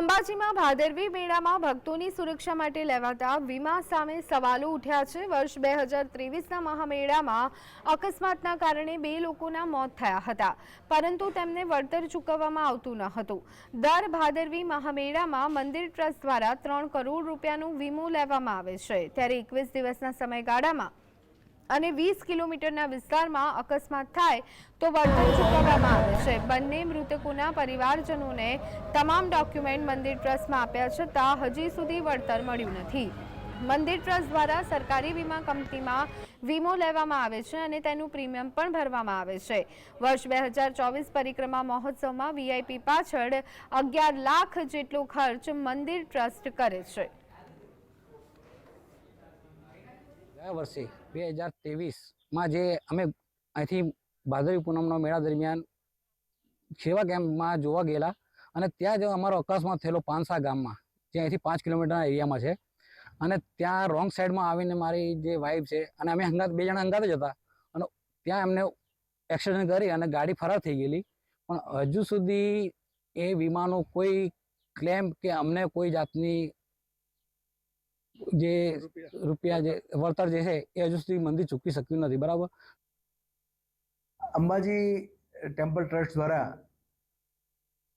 અંબાજીમાં ભાદરવી મેળામાં ભક્તોની સુરક્ષા માટે લેવાતા વીમા સામે સવાલો ઉઠ્યા છે. વર્ષ બે હજાર ત્રેવીસના મહામેળામાં અકસ્માતના કારણે બે લોકોના મોત થયા હતા. પરંતુ તેમને વળતર ચૂકવવામાં આવતું ન હતું. દર ભાદરવી મહામેળામાં મંદિર ટ્રસ્ટ દ્વારા ત્રણ કરોડ રૂપિયાનું વીમો લેવામાં આવે છે. ત્યારે એકવીસ દિવસના સમયગાળામાં અને વીસ કિલોમીટરના વિસ્તારમાં અકસ્માત થાય તો વળતર ચૂકવવામાં આવે છે. બંને મૃતકોના પરિવારજનોને તમામ ડોક્યુમેન્ટ મંદિર ટ્રસ્ટમાં આપ્યા છતાં હજી સુધી વળતર મળ્યું નથી. મંદિર ટ્રસ્ટ દ્વારા સરકારી વીમા કંપનીમાં વીમો લેવામાં આવે છે અને તેનું પ્રીમિયમ પણ ભરવામાં આવે છે. વર્ષ બે હજાર ચોવીસ પરિક્રમા મહોત્સવમાં વીઆઈપી પાછળ અગિયાર લાખ જેટલો ખર્ચ મંદિર ટ્રસ્ટ કરે છે. ગયા વર્ષે બે હજાર ત્રેવીસમાં જે અમે અહીંથી ભાદરવી પૂનમનો મેળા દરમિયાન સેવા કેમ્પમાં જોવા ગયેલા અને ત્યાં જ અમારો અકસ્માત થયેલો પાનસા ગામમાં, જે અહીંથી પાંચ કિલોમીટરના એરિયામાં છે. અને ત્યાં રોંગ સાઈડમાં આવીને મારી જે વાઈફ છે અને અમે હંગાત, બે જણા હંગાત જ હતા. અને ત્યાં એમને એક્સિડન્ટ કરી અને ગાડી ફરાર થઈ ગયેલી. પણ હજુ સુધી એ વીમાનો કોઈ ક્લેમ કે અમને કોઈ જાતની જે રૂપિયા. જે વળતર જે છે એ હજુ સુધી મંદિર ચૂકવી શક્યું નથી બરાબર? અંબાજી ટેમ્પલ ટ્રસ્ટ દ્વારા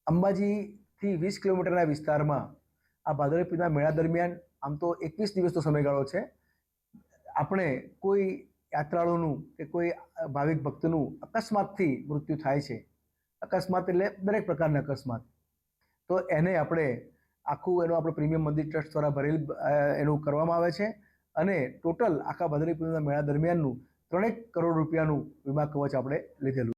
અંબાજીથી વીસ કિલોમીટરના વિસ્તારમાં આ ભાદરવી પૂનમના મેળા દરમિયાન આમ તો એકવીસ દિવસનો સમયગાળો છે આપણે કોઈ યાત્રાળુનું કે કોઈ ભાવિક ભક્તનું અકસ્માતથી મૃત્યુ થાય છે. અકસ્માત એટલે દરેક પ્રકારના અકસ્માત. તો એને આપણે આખું એનું આપણે પ્રીમિયમ મંદિર ટ્રસ્ટ દ્વારા ભરેલ એનું કરવામાં આવે છે. અને ટોટલ આખા ભાદરવી પૂનમના મેળા દરમિયાનનું ત્રણેક કરોડ રૂપિયાનું વીમા કવચ આપણે લીધેલું